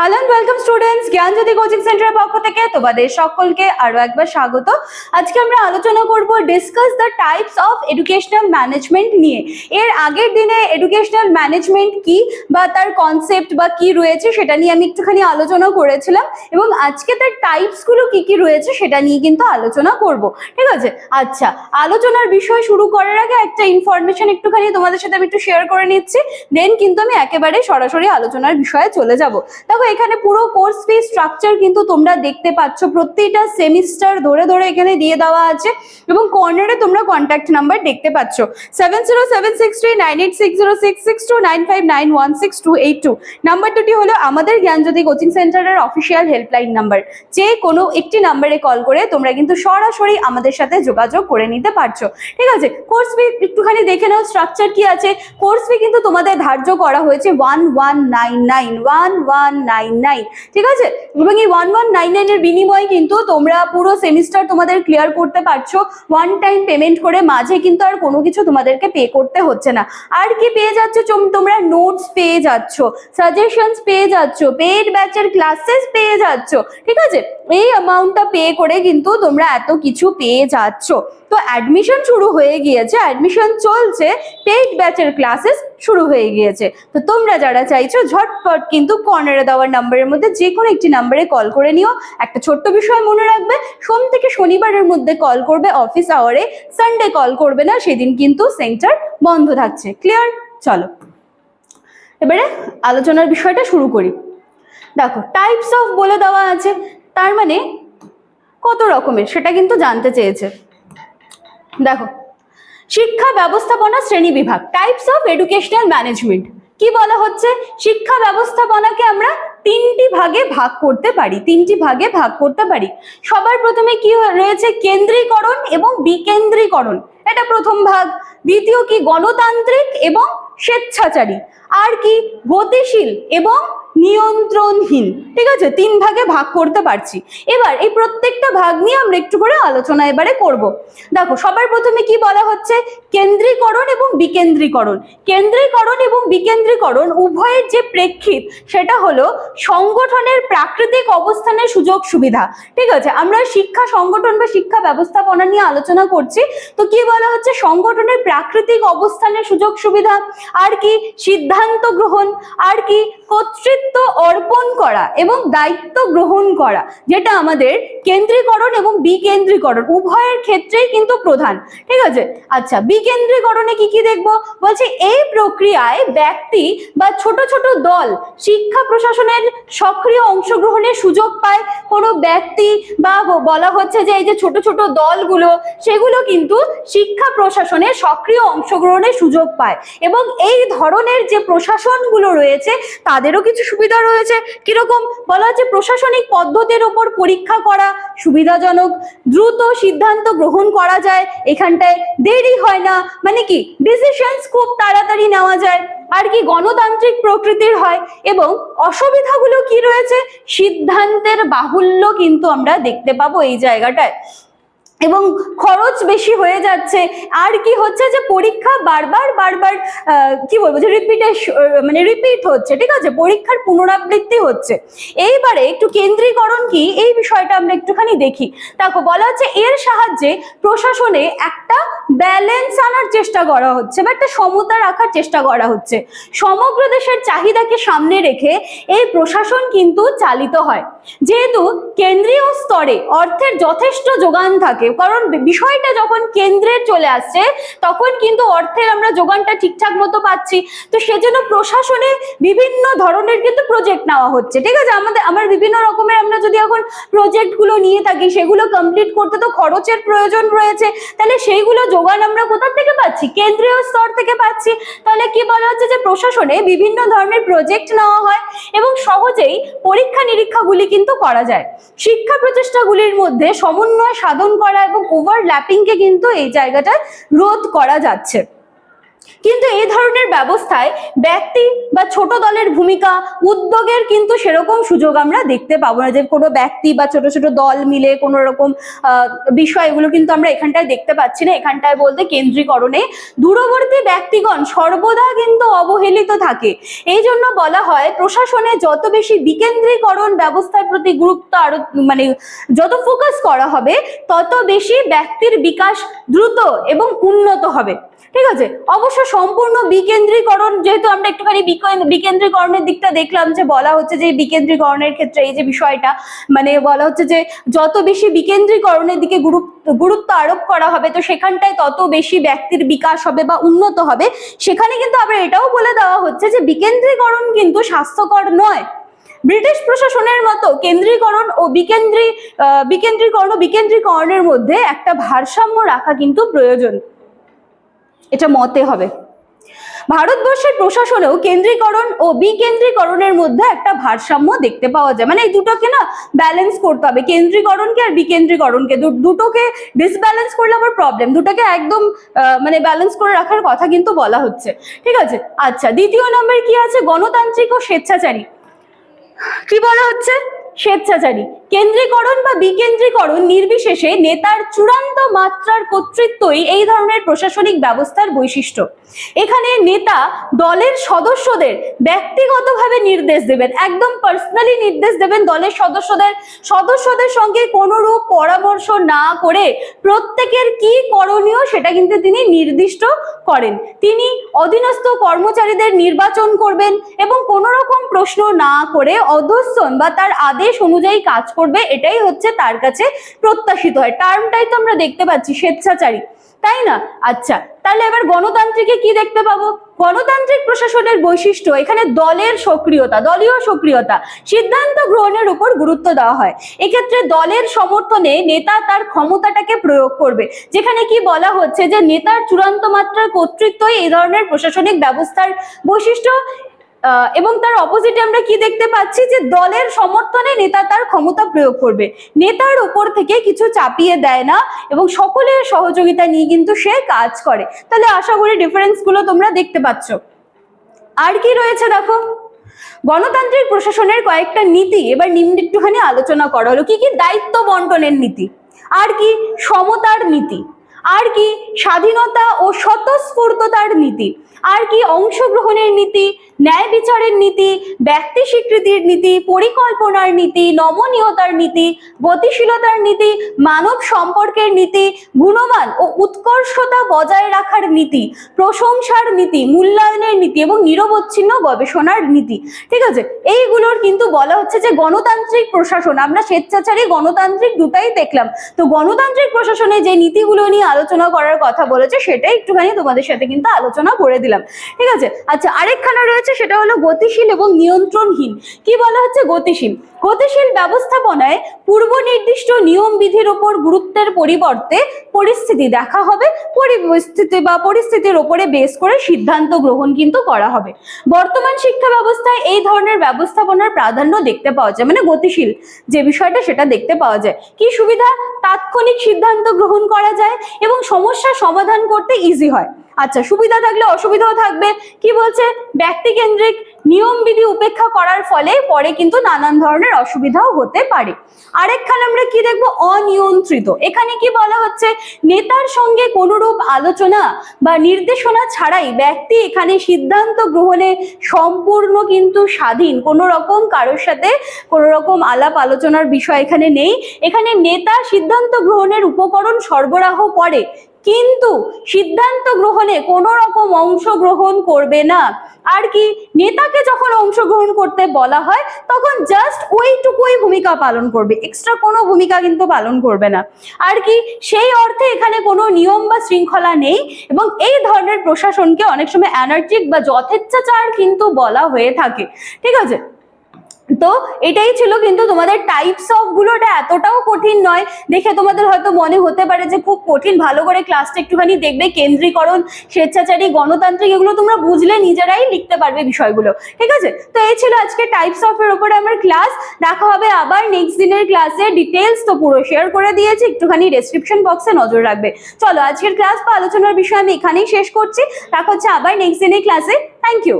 Hello welcome students Gyanjyoti coaching সেন্টারের পক্ষ থেকে তোমাদের সকলকে আরও একবার স্বাগত। আজকে আমরা আলোচনা করব discuss the types of educational management নিয়ে। এর আগের দিনে এডুকেশনাল ম্যানেজমেন্ট কি বা তার কনসেপ্ট বা কি রয়েছে সেটা নিয়ে আমি একটুখানি আলোচনা করেছিলাম এবং আজকে তার টাইপসগুলো কি কি রয়েছে সেটা নিয়ে কিন্তু আলোচনা করব। ঠিক আছে? আচ্ছা আলোচনার বিষয় শুরু করার আগে একটা ইনফরমেশন একটুখানি তোমাদের সাথে আমি একটু শেয়ার করে নিচ্ছি দেন কিন্তু আমি একেবারে সরাসরি আলোচনার বিষয়ে চলে যাব। দেখো এখানে পুরো কোর্স ফি স্ট্রাকচার কিন্তু তোমরা দেখতে পাচ্ছ। প্রত্যেকটা সেমিস্টার ধরে ধরে এখানে দিয়ে দেওয়া আছে এবং কর্নারে তোমরা কন্ট্যাক্ট নাম্বার দেখতে পাচ্ছ। Seven zero seven six three nine eight six zero six six two nine five nine one six two eight two number দুটি হলো আমাদের জ্ঞানজ্যোতি কোচিং সেন্টারের অফিসিয়াল হেল্পলাইন নাম্বার যে কোনো একটি নাম্বারে কল করে তোমরা কিন্তু সরাসরি আমাদের সাথে যোগাযোগ করে নিতে পারছ। ঠিক আছে? কোর্স ফি একটুখানি দেখে নাও স্ট্রাকচার কি আছে। কোর্স ফি কিন্তু তোমাদের ধার্য করা হয়েছে one one nine nine one one nine nine ঠিক আছে? এবং এই ওয়ান ওয়ান নাইন নাইনের বিনিময়ে কিন্তু তোমরা পুরো সেমিস্টার তোমাদের ক্লিয়ার করতে পারছ। ওয়ান টাইম পেমেন্ট করে মাঝে কিন্তু আর কোনো কিছু তোমাদেরকে পে করতে হচ্ছে না। আর কি পেয়ে যাচ্ছ? তোমরা নোটস পেয়ে যাচ্ছ। সাজেশনস পেয়ে যাচ্ছ। পেড ব্যাচের ক্লাসেস পেয়ে যাচ্ছ। ঠিক আছে? এই অ্যামাউন্টটা পে করে কিন্তু তোমরা এত কিছু পেয়ে যাচ্ছ। তো অ্যাডমিশন শুরু হয়ে গিয়েছে অ্যাডমিশন চলছে পেড ব্যাচের ক্লাসেস শুরু হয়ে গিয়েছে। তো তোমরা যারা চাইছো, ঝটপট কিন্তু কর্নারে দেওয়ার নাম্বারের মধ্যে যে কোনো একটি নাম্বারে কল করে নিও। একটা ছোট্ট বিষয় মনে রাখবে, সোম থেকে শনিবারের মধ্যে কল করবে অফিস আওয়ারে সানডে কল করবে না, সেদিন কিন্তু সেন্টার বন্ধ থাকছে। ক্লিয়ার চলো। এবারে আলোচনার বিষয়টা শুরু করি। দেখো টাইপস অফ বলে দেওয়া আছে, তার মানে কত রকমের, সেটা কিন্তু জানতে চেয়েছে। দেখো, শিক্ষা ব্যবস্থাপনা শ্রেণি বিভাগ টাইপস অফ এডুকেশনাল ম্যানেজমেন্ট কি বলা হচ্ছে? শিক্ষা ব্যবস্থাপনাকে আমরা তিনটি ভাগে ভাগ করতে পারি, তিনটি ভাগে ভাগ করতে পারি। সবার প্রথমে কি রয়েছে কেন্দ্রীকরণ এবং বিকেন্দ্রীকরণ। এটা প্রথম ভাগ। দ্বিতীয় কি? গণতান্ত্রিক এবং স্বেচ্ছাচারী। আর কি? গতিশীল এবং নিয়ন্ত্রণহীন। ঠিক আছে? তিন ভাগে ভাগ করতে পারছি। এবার এই প্রত্যেকটা ভাগ নিয়ে আমরা একটু করে আলোচনা এবারে করব। দেখো, সবার প্রথমে কি বলা হচ্ছে? কেন্দ্রীকরণ এবং বিকেন্দ্রীকরণ। কেন্দ্রীকরণ এবং বিকেন্দ্রীকরণ উভয়ের যে প্রেক্ষিত, সেটা হলো সংগঠনের প্রাকৃতিক অবস্থানের সুযোগ সুবিধা। ঠিক আছে? আমরা শিক্ষা সংগঠন বা শিক্ষা ব্যবস্থাপনা নিয়ে আলোচনা করছি। তো কি বলা হচ্ছে? সংগঠনের প্রাকৃতিক অবস্থানের সুযোগ সুবিধা। আর কি? সিদ্ধান্ত গ্রহণ আর কি কর্তৃত্ব অর্পণ করা এবং দায়িত্ব গ্রহণ করা, যেটা আমাদের কেন্দ্রীকরণ এবং বিকেন্দ্রীকরণ উভয়ের ক্ষেত্রেই কিন্তু প্রধান। ঠিক আছে? আচ্ছা বিকেন্দ্রীকরণে কি কি দেখব? বলছে এই প্রক্রিয়ায় ব্যক্তি বা ছোট ছোট দল শিক্ষা প্রশাসনের সক্রিয় অংশগ্রহণের সুযোগ পায়। কোনো ব্যক্তি বা, বলা হচ্ছে যে এই যে ছোট ছোট দলগুলো, সেগুলো কিন্তু শিক্ষা প্রশাসনের সক্রিয় অংশগ্রহণের সুযোগ পায় এবং এই ধরনের যে প্রশাসনগুলো রয়েছে, তাদেরও কিছু সুবিধা রয়েছে। কীরকম? বলা হচ্ছে প্রশাসনিক পদ্ধতির ওপর পরীক্ষা করা সুবিধাজনক, দ্রুত সিদ্ধান্ত গ্রহণ করা যায়, এখানটায় দেরি হয় না। মানে কি? ডিসিশনস খুব তাড়াতাড়ি নেওয়া যায়, আর কি গণতান্ত্রিক প্রকৃতির হয়। এবং অসুবিধাগুলো কি রয়েছে? সিদ্ধান্তের বাহুল্য কিন্তু আমরা দেখতে পাবো এই জায়গাটায়। এবং খরচ বেশি হয়ে যাচ্ছে। আর কি হচ্ছে যে পরীক্ষা বারবার বারবার কি বলব যে রিপিটেশ মানে রিপিট হচ্ছে, ঠিক আছে? পরীক্ষার পুনরাবৃত্তি হচ্ছে। এইবারে একটু কেন্দ্রীকরণ কি? এই বিষয়টা আমরা একটুখানি দেখি। দেখো, বলা হচ্ছে এর সাহায্যে প্রশাসনে একটা ব্যালেন্স আনার চেষ্টা করা হচ্ছে বা একটা সমতা রাখার চেষ্টা করা হচ্ছে। সমগ্র দেশের চাহিদাকে সামনে রেখে এই প্রশাসন কিন্তু চালিত হয়। যেহেতু কেন্দ্রীয় স্তরে অর্থের যথেষ্ট যোগান থাকে কারণ বিষয়টা যখন কেন্দ্রে চলে আসছে, তখন কিন্তু অর্থের আমরা যোগানটা ঠিকঠাক মতো পাচ্ছি। তো সেজন্য প্রশাসনে বিভিন্ন ধরনের কিন্তু প্রজেক্ট নেওয়া হচ্ছে। ঠিক আছে? আমাদের আমার বিভিন্ন রকমের আমরা যদি এখন প্রজেক্টগুলো নিয়ে থাকি, সেগুলো কমপ্লিট করতে তো খরচের প্রয়োজন রয়েছে। তাহলে সেইগুলো যোগান আমরা কোথা থেকে পাচ্ছি? কেন্দ্রীয় স্তর থেকে পাচ্ছি। তাহলে কি বলা হচ্ছে যে প্রশাসনে বিভিন্ন ধরনের প্রজেক্ট নেওয়া হয় এবং সহজেই পরীক্ষা নিরীক্ষাগুলি কিন্তু করা যায়। শিক্ষা প্রচেষ্টাগুলির মধ্যে সমন্বয় সাধন করা এবং ওভারল্যাপিংকে কিন্তু এই জায়গাটায় রোধ করা যাচ্ছে। কিন্তু এই ধরনের ব্যবস্থায় ব্যক্তি বা ছোট দলের ভূমিকা, উদ্যোগের কিন্তু সেরকম সুযোগ আমরা দেখতে পাবো না যে কোনো ব্যক্তি বা ছোট ছোট দল মিলে কোনো রকম বিষয় এগুলো কিন্তু আমরা এখানটায় দেখতে পাচ্ছি না। এখানটায় বলতে কেন্দ্রীকরণে দূরবর্তী ব্যক্তিগণ সর্বদা কিন্তু অবহেলিত থাকে। এই জন্য বলা হয় প্রশাসনে যত বেশি বিকেন্দ্রীকরণ ব্যবস্থার প্রতি গুরুত্ব আরও মানে যত ফোকাস করা হবে, তত বেশি ব্যক্তির বিকাশ দ্রুত এবং উন্নত হবে। ঠিক আছে? অবশ্য সম্পূর্ণ বিকেন্দ্রীকরণ, যেহেতু আমরা একটুখানি বিকেন্দ্রীকরণের দিকটা দেখলাম যে বলা হচ্ছে যে বিকেন্দ্রীকরণের ক্ষেত্রে এই যে বিষয়টা মানে বলা হচ্ছে যে যত বেশি বিকেন্দ্রীকরণের দিকে গুরুত্ব গুরুত্ব আরোপ করা হবে, তো সেখানটায় তত বেশি ব্যক্তির বিকাশ হবে বা উন্নত হবে। সেখানে কিন্তু আবার এটাও বলে দেওয়া হচ্ছে যে বিকেন্দ্রীকরণ কিন্তু স্বাস্থ্যকর নয়। ব্রিটিশ প্রশাসনের মতো কেন্দ্রীকরণ ও বিকেন্দ্রী বিকেন্দ্রীকরণ ও বিকেন্দ্রীকরণের মধ্যে একটা ভারসাম্য রাখা কিন্তু প্রয়োজন। এটা মতে হবে। ভারতবর্ষের প্রশাসনেও কেন্দ্রীকরণ ও বিকেন্দ্রীকরণের মধ্যে একটা ভারসাম্য দেখতে পাওয়া যায়। মানে এই দুটোকে না ব্যালেন্স করতে হবে। কেন্দ্রীকরণকে আর বিকেন্দ্রীকরণকে। দুটোকে ডিসব্যালেন্স করলে আবার প্রবলেম দুটোকে একদম মানে ব্যালেন্স করে রাখার কথা কিন্তু বলা হচ্ছে। ঠিক আছে? আচ্ছা দ্বিতীয় নম্বর কি আছে? গণতান্ত্রিক ও স্বেচ্ছাচারী। কি বলা হচ্ছে? স্বেচ্ছাচারী। কেন্দ্রীকরণ বা বিকেন্দ্রীকরণ নির্বিশেষে নেতার চূড়ান্ত মাত্রার কর্তৃত্বই এই ধরনের প্রশাসনিক ব্যবস্থার বৈশিষ্ট্য। এখানে নেতা দলের সদস্যদের ব্যক্তিগতভাবে নির্দেশ দেবেন, একদম পার্সোনালি নির্দেশ দেবেন দলের সদস্যদের। সদস্যদের সঙ্গে কোনোরূপ পরামর্শ না করে প্রত্যেকের কি করণীয় সেটা কিন্তু তিনি নির্দিষ্ট করেন। তিনি অধীনস্থ কর্মচারীদের নির্বাচন করবেন এবং কোনো রকম প্রশ্ন না করে অধস্তন বা তার আদেশ অনুযায়ী কাজ করবে, এটাই হচ্ছে তার কাছে প্রত্যাশিত হয়। টার্মটাই তো আমরা দেখতে পাচ্ছি, স্বেচ্ছাচারী, তাই না? আচ্ছা তাহলে এবার গণতান্ত্রিকে কি দেখতে পাবো? গণতান্ত্রিক প্রশাসনের বৈশিষ্ট্য, এখানে দলের সক্রিয়তা, দলীয় সক্রিয়তা, সিদ্ধান্ত গ্রহণের উপর গুরুত্ব দেওয়া হয়। এক্ষেত্রে দলের সমর্থনে নেতা তার ক্ষমতাটাকে প্রয়োগ করবে, যেখানে কি বলা হচ্ছে যে নেতার চূড়ান্ত মাত্রার কর্তৃত্বই এই ধরনের প্রশাসনিক ব্যবস্থার বৈশিষ্ট্য। এবং তার অপোজিটে আমরা কি দেখতে পাচ্ছি যে দলের সমর্থনে নেতা তার ক্ষমতা প্রয়োগ করবে। নেতার উপর থেকে কিছু চাপিয়ে দেয় না এবং সকলের সহযোগিতা নিয়ে কিন্তু সে কাজ করে। তাহলে আশা করি ডিফারেন্সগুলো তোমরা দেখতে পাচ্ছ। আর কি রয়েছে দেখো? গণতান্ত্রিক প্রশাসনের কয়েকটা নীতি এবার নিম্ন একটুখানি আলোচনা করা হলো। কি কি? দায়িত্ব বন্টনের নীতি। আর কি? সমতার নীতি। আর কি? স্বাধীনতা ও স্বতঃস্ফূর্ততার নীতি। আর কি অংশগ্রহণের নীতি, ন্যায় বিচারের নীতি, ব্যক্তি স্বীকৃতির নীতি, পরিকল্পনার নীতি, নমনীয়তার নীতি, গতিশীলতার নীতি, মানব সম্পর্কের নীতি গুণমান ও উৎকর্ষতা বজায় রাখার নীতি, প্রশংসার নীতি, মূল্যায়নের নীতি এবং নিরবচ্ছিন্ন গবেষণার নীতি। ঠিক আছে? এইগুলোর কিন্তু বলা হচ্ছে যে গণতান্ত্রিক প্রশাসন। আমরা স্বেচ্ছাচারী গণতান্ত্রিক দুটাই দেখলাম। তো গণতান্ত্রিক প্রশাসনে যে নীতিগুলো নিয়ে আলোচনা করার কথা বলেছে, সেটাই একটুখানি তোমাদের সাথে কিন্তু আলোচনা করে দিলাম। ঠিক আছে? আচ্ছা আরেকখানা রয়েছে, সেটা হলো গতিশীল এবং নিয়ন্ত্রণহীন। কি বলা হচ্ছে গতিশীল? গতিশীল ব্যবস্থাপনায় পূর্ব নির্দিষ্ট নিয়ম বিধির ওপর গুরুত্বের পরিবর্তে পরিস্থিতি, দেখা হবে পরিস্থিতি বা পরিস্থিতির ওপরে বেস করে সিদ্ধান্ত গ্রহণ কিন্তু করা হবে। বর্তমান শিক্ষা ব্যবস্থায় এই ধরনের ব্যবস্থাপনার প্রাধান্য দেখতে পাওয়া যায় মানে গতিশীল যে বিষয়টা সেটা দেখতে পাওয়া যায়। কি সুবিধা? তাৎক্ষণিক সিদ্ধান্ত গ্রহণ করা যায় এবং সমস্যা সমাধান করতে ইজি হয়। আচ্ছা সুবিধা থাকলে অসুবিধাও থাকবে। কি বলছে? ব্যক্তি কেন্দ্রিক নিয়ম বিধি উপেক্ষা করার ফলে পরে কিন্তু নানান ধরনের অসুবিধাও হতে পারে। আরেকখানে আমরা কি দেখব? অনিয়ন্ত্রিত। এখানে কি বলা হচ্ছে? নেতার সঙ্গে কোনোরূপ আলোচনা বা নির্দেশনা ছাড়াই ব্যক্তি এখানে সিদ্ধান্ত গ্রহণে সম্পূর্ণ কিন্তু স্বাধীন। কোনো রকম কারোর সাথে কোনো রকম আলাপ আলোচনার বিষয় এখানে নেই। এখানে নেতা সিদ্ধান্ত গ্রহণের উপকরণ সরবরাহ করে। কিন্তু সিদ্ধান্ত গ্রহণে কোনো রকম অংশগ্রহণ করবে না। আর কি, নেতাকে যখন অংশগ্রহণ করতে বলা হয়, তখন জাস্ট ওইটুকুই ভূমিকা পালন করবে। এক্সট্রা কোনো ভূমিকা কিন্তু পালন করবে না। আর কি, সেই অর্থে এখানে কোনো নিয়ম বা শৃঙ্খলা নেই এবং এই ধরনের প্রশাসনকে অনেক সময় অ্যানার্জিক বা যথেচ্ছাচার কিন্তু বলা হয়ে থাকে। ঠিক আছে? তো এটাই ছিল কিন্তু তোমাদের টাইপস অফগুলো এতটাও কঠিন নয়। দেখে তোমাদের হয়তো মনে হতে পারে যে খুব কঠিন, ভালো করে ক্লাসটা একটুখানি দেখবে, কেন্দ্রীকরণ, স্বেচ্ছাচারী, গণতান্ত্রিক এগুলো তোমরা বুঝলে, নিজেরাই লিখতে পারবে বিষয়গুলো। ঠিক আছে? তো এই ছিল আজকে টাইপস অফ এর উপরে আমার ক্লাস দেখা হবে আবার নেক্সট দিনের ক্লাসে ডিটেলস তো পুরো শেয়ার করে দিয়েছি, একটুখানি ডেসক্রিপশন বক্সে নজর রাখবে। চলো, আজকের ক্লাস বা আলোচনার বিষয় আমি এখানেই শেষ করছি। দেখা হচ্ছে আবার নেক্সট দিনের ক্লাসে থ্যাংক ইউ